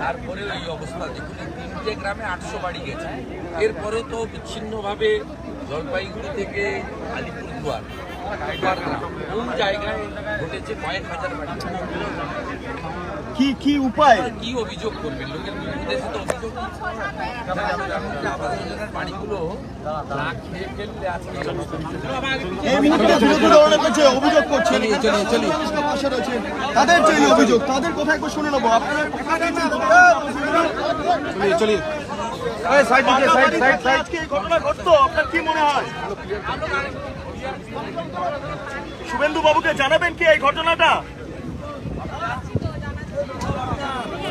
তারপরে এই অবস্থা, দেখুন তিনটে গ্রামে আটশো বাড়ি গেছে। এরপরে তো বিচ্ছিন্নভাবে জলপাইগুড়ি থেকে আলিপুরদুয়ার, কোন জায়গায় ঘটেছে কয়েক হাজার বাড়ি। কি কি উপায়? কি অভিযোগ করবেন লোকের বিরুদ্ধে তো অভিযোগ এই তাদের যে অভিযোগ। তাদের কথা একবার শুনে নেব। আপনারা আজকে এই ঘটনা ঘটতো আপনার কি মনে হয়? শুভেন্দু বাবুকে জানাবেন কি এই ঘটনাটা এই মুহূর্তে বিরোধী দলনেতাকে যে আবাস যোজনার টাকা ঢুকেনি সেই বিষয়টা এখানকার সাধারণ জানাচ্ছেন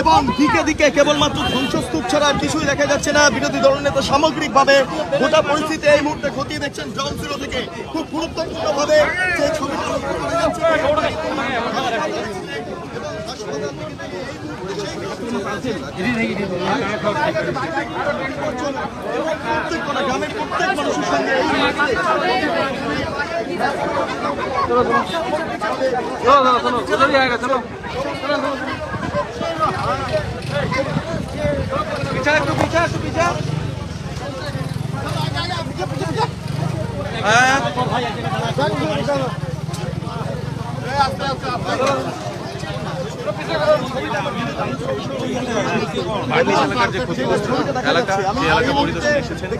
এবং দিকে দিকে কেবলমাত্র ধ্বংসস্তূপ ছাড়া আর কিছুই দেখা যাচ্ছে না বিরোধী দলনেতা সামগ্রিকভাবে গোটা পরিস্থিতি এই মুহূর্তে খতিয়ে দেখছেন গ্রাউন্ড জিরো থেকে খুব গুরুত্বপূর্ণভাবে যে ছবিটা লক্ষ্য করা যাচ্ছে প্রত্যেকটা গ্রামের প্রত্যেক মানুষের সঙ্গে এই মুহূর্তে এলাকা সেই এলাকা পরিদর্শনে এসেছেন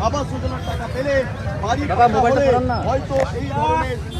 আবাস যোজনার টাকা পেলে হয়তো এই ধরনের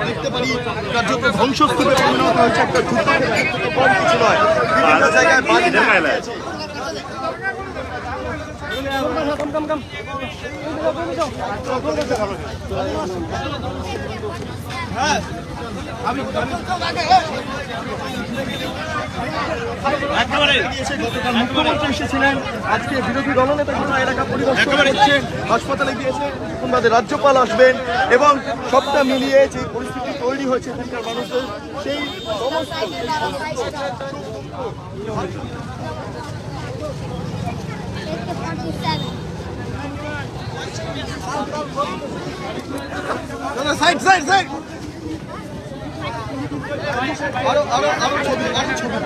দেখতে পারি কার্যত ধ্বংসস্তূপে পরিণত হয়েছে একটা যুদ্ধ কিছু নয়। বিভিন্ন জায়গায় মুখ্যমন্ত্রী এসেছিলেন। আজকে বিরোধী দলনেতা গোটা এলাকা পরিদর্শন করছেন হাসপাতালে গিয়েছে বাদে রাজ্যপাল আসবেন এবং সবটা মিলিয়ে যে পরিস্থিতি তৈরি হয়েছে এখানকার মানুষের সেই সমস্ত সাইড সাইড সাইড। আরও আরও আরও ছবি আরও ছবি।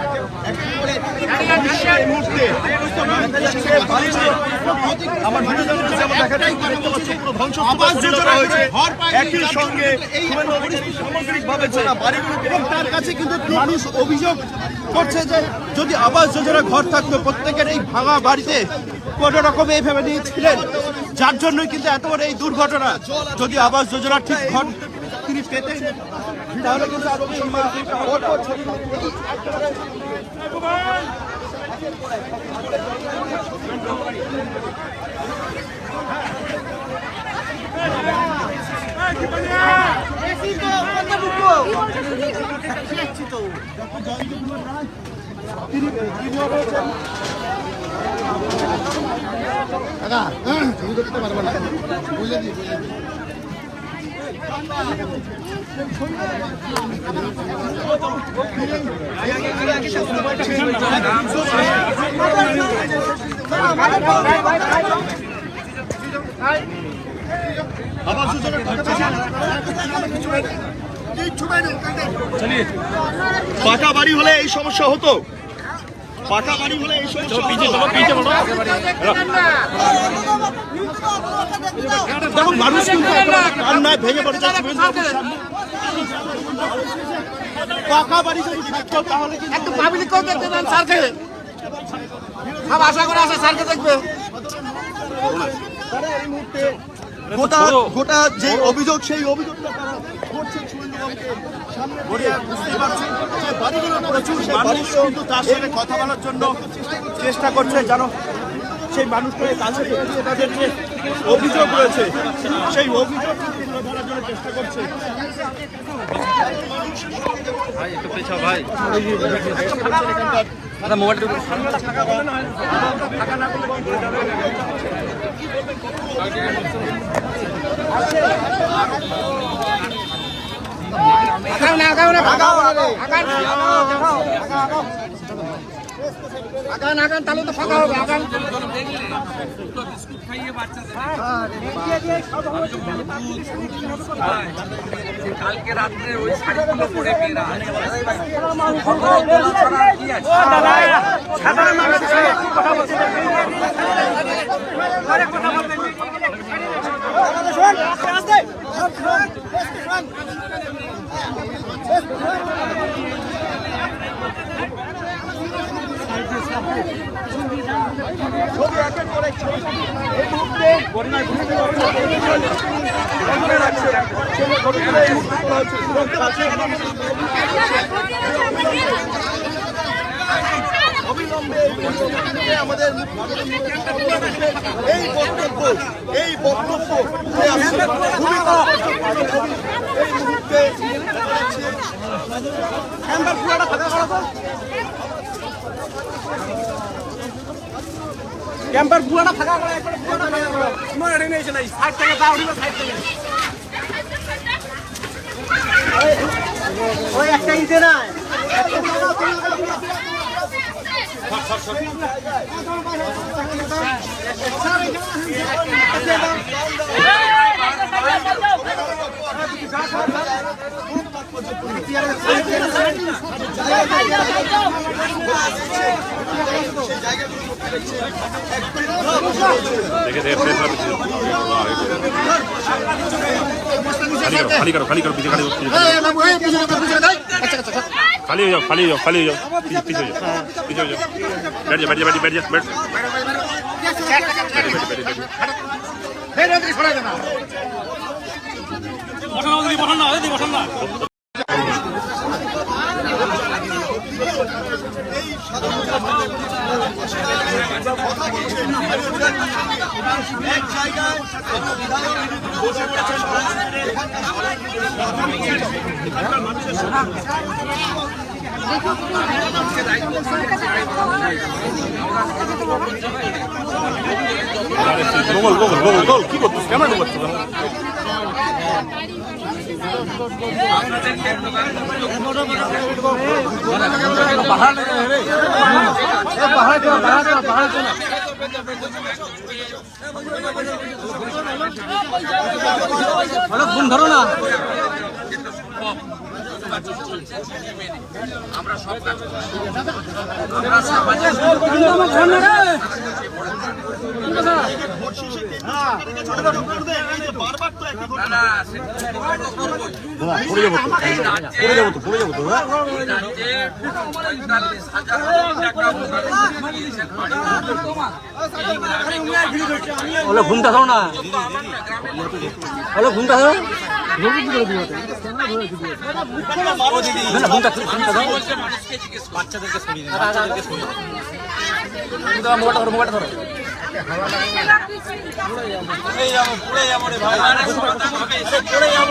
আমার একই সঙ্গে সামগ্রিকভাবে এবং তার কাছে কিন্তু মানুষ অভিযোগ করছে যে যদি আবাস যোজনা ঘর থাকতো প্রত্যেকের এই ভাঙা বাড়িতে কোনো রকম এই ফ্যামিলি ছিলেন? যার জন্যই কিন্তু এত বড় এই দুর্ঘটনা। যদি আবাস যোজনা ঠিক ঘর তিনি পেতেন তাহলে কিন্তু আরও পাকা বাড়ি হলে এই সমস্যা হতো? পাকা বাড়ি হলে এই সমস্যা হতো দেখুন মানুষ কিন্তু কান্নায় ভেঙে পড়ে যাচ্ছে। পাকা বাড়ি যদি থাকতো তাহলে কিন্তু একটু পাবলিককেও দেখতে দেন স্যারকে। সব আশা করে আছে স্যারকে দেখবে। তারা এই মুহূর্তে গোটা গোটা যে অভিযোগ সেই অভিযোগটা তারা করছে দিয়ে পারছি যে বাড়িগুলো প্রচুর সেই মানুষ বাড়িগুলো কিন্তু তার সাথে কথা বলার জন্য চেষ্টা করছে জানো সেই মানুষগুলোর কাছে তাদের যে অভিযোগ রয়েছে সেই অভিযোগ তুলে ধরার জন্য চেষ্টা করছে। আগান আগান তাহলে তো ফাঁকা হবে আগান দেখলে দুটো বিস্কুট খাইয়ে বাচ্চাদের কালকে রাত্রে ওই শাড়িগুলো পরে মেয়েরা আছে। ফটো তোলা ছাড়া আর কি আছে? অবিলম্বে আমাদের এই বক্তব্য এই বক্তব্য। এই মুহূর্তে ক্যাম্পার পুরাটা ফাঁকা করে একবার পুরাটা ফাঁকা করে কোনো রেডি নেই নাই সাইড থেকে যা উঠিবে সাইড থেকে ওই একটা ইতে না সব সব সব আচ্ছা আচ্ছা करो। खाली हो जाओ खाली हो जाओ खाली हो जाओ पीछे पीछे हो जाओ पीछे हो जाओ बैठ जा बैठ जा बैठ जा बैठ जा बैठ बैठ बैठ बैठ बैठ গোগল গোগল গোগল গোগল কি করছিস ক্যামেরা ঢুকাচ্ছিস ঘুম ধরো না। আমরা সব কাজ তো একই না সেটা করবোই। পড়ে যাব তো পড়ে যাব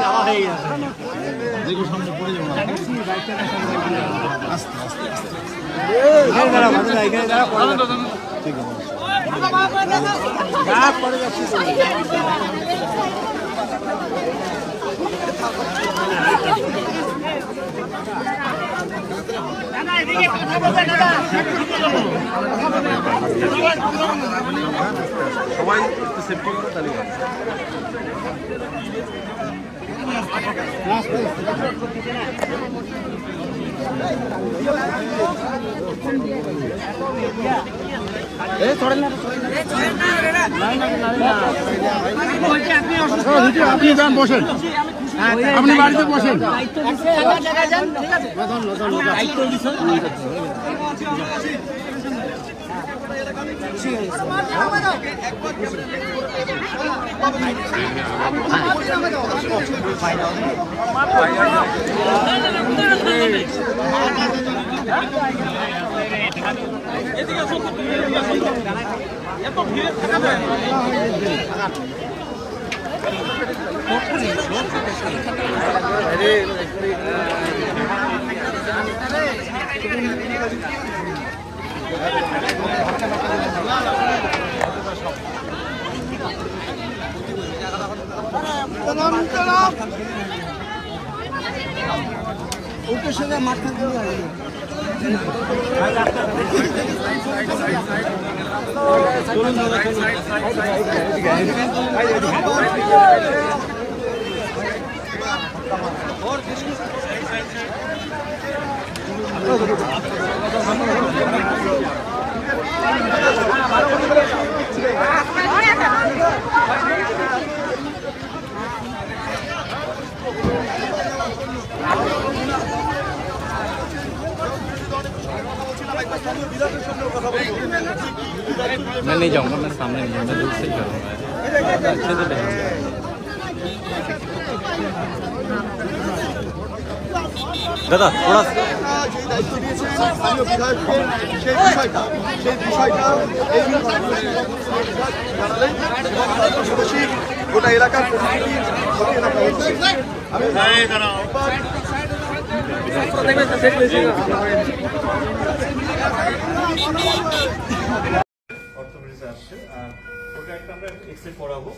যাওয়া হয়ে গেছে রাজ্যে পঁয়তাল্লিশ হাজার কোটি টাকা মোদী দিয়েছেন বাড়ি। এই গ্রামে ওলো ঘুমটা ধরো না ওলো ঘুমটা ধরো না না ঘুমটা ঘুমটা ধরো বলছে মানুষকে জিজ্ঞেস করো। বাচ্চাদেরকে বাচ্চাদেরকে সরিয়ে দিন মোবাইলটা ধরো মোবাইলটা ধরো কথা বললেন বিভিন্ন জায়গায় অভিযোগ করবে এবং দুজনকে বিশেষভাবে আপনি যান বসেন আপনি বাড়িতে বসেন मैं नहीं जाऊंगा मैं सामने नहीं मैं दूर से करूंगा अच्छे से दादा थोड़ा স্থানীয় বিধায়ককে সেই বিষয়টা সেই বিষয়টা গোটা এলাকার আমরা এক্সরে করাবো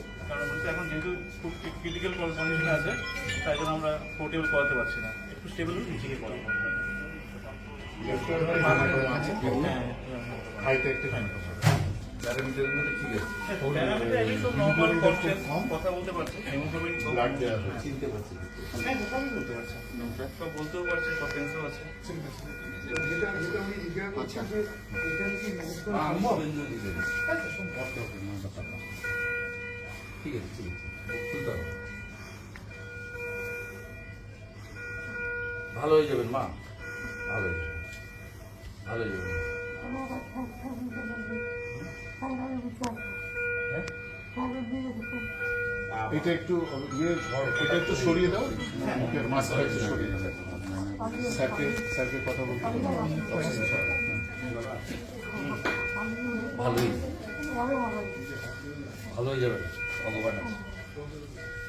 আমরা পারছি না একটু স্টেবল করাবো হ্যাঁ কনসেপ্ট কথা বলতে পারছি সব বলতেও আছে ঠিক আছে ঠিক আছে। ভালো হয়ে যাবেন, মা ভালো হয়ে যাবেন ভালো হয়ে? যাবেন এটা একটু ইয়ে এটা একটু সরিয়ে দাও। মুখের মাছটা একটু সরিয়ে দাও। স্যারকে স্যারকে কথা বলতে ভালোই। ভালো হয়ে যাবেন ভগবান আছে।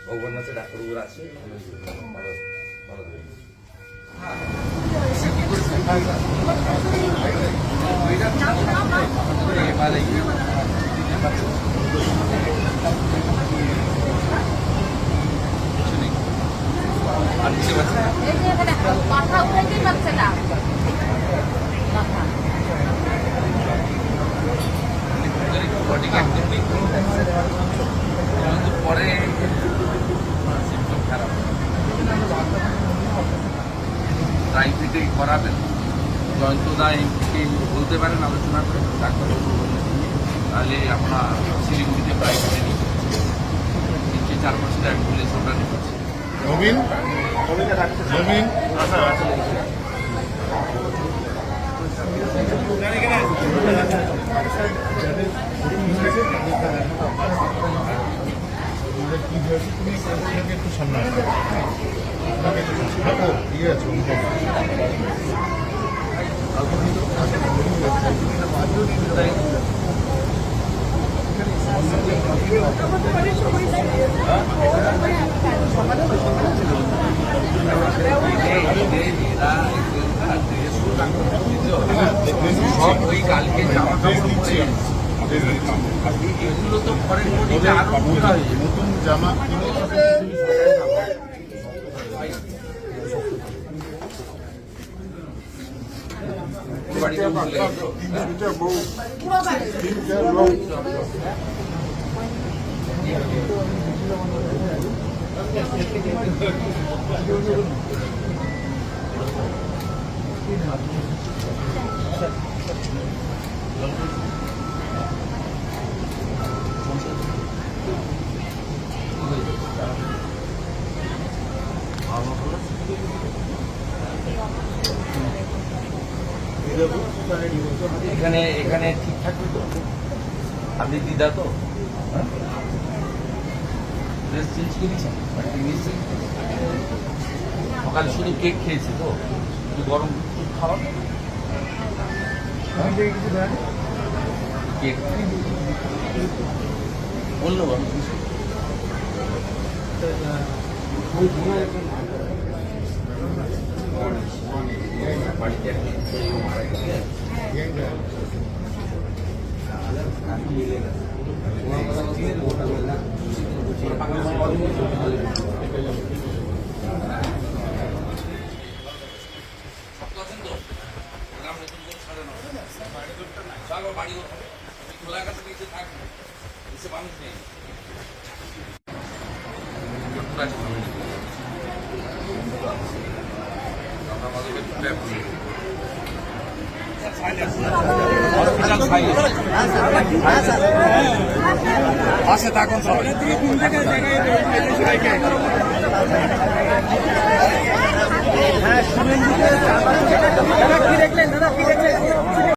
ভগবান আছে ডাক্তারবাবুরা আছে। ভালো ভালো ভালো হয়ে যাবেন। আর কিছু আছে এই যে এখানে মাথা উঠাইতেই পারছে না মাথা বডিকে একদম ঠিক কিন্তু পরে symptom খারাপ ট্রাই থেকে করাবেন জয়ন্তদাকে বলতে পারেন আলোচনা করে ডাক্তারবাবু বললেন তাহলে আমরা শিলিগুড়িতে প্রাইভেটে নিই তিনটে চার পাঁচটা আমরা নিচ্ছি নবীন নবীন একটু সামনে আসো ওনাকে একটু সামনে আসো। সব ওই কালকে জামা কাপড় নতুন জামা বাড়িতে বউ Thank you. কেক খেয়েছি তো একটু গরম দুধ খাওয়া। কেক বলল আমি বাড়িতে একটা মারা গেছে আছেন তো গ্রাম নতুন করে সাজানো হবে। চলো বাড়ি করতে হবে। খোলা আকাশে নিচে থাকবে। নিচে মানুষ নেই। পাশে থাকুন সবাই। দাদা কি দেখলেন দাদা কি দেখলেন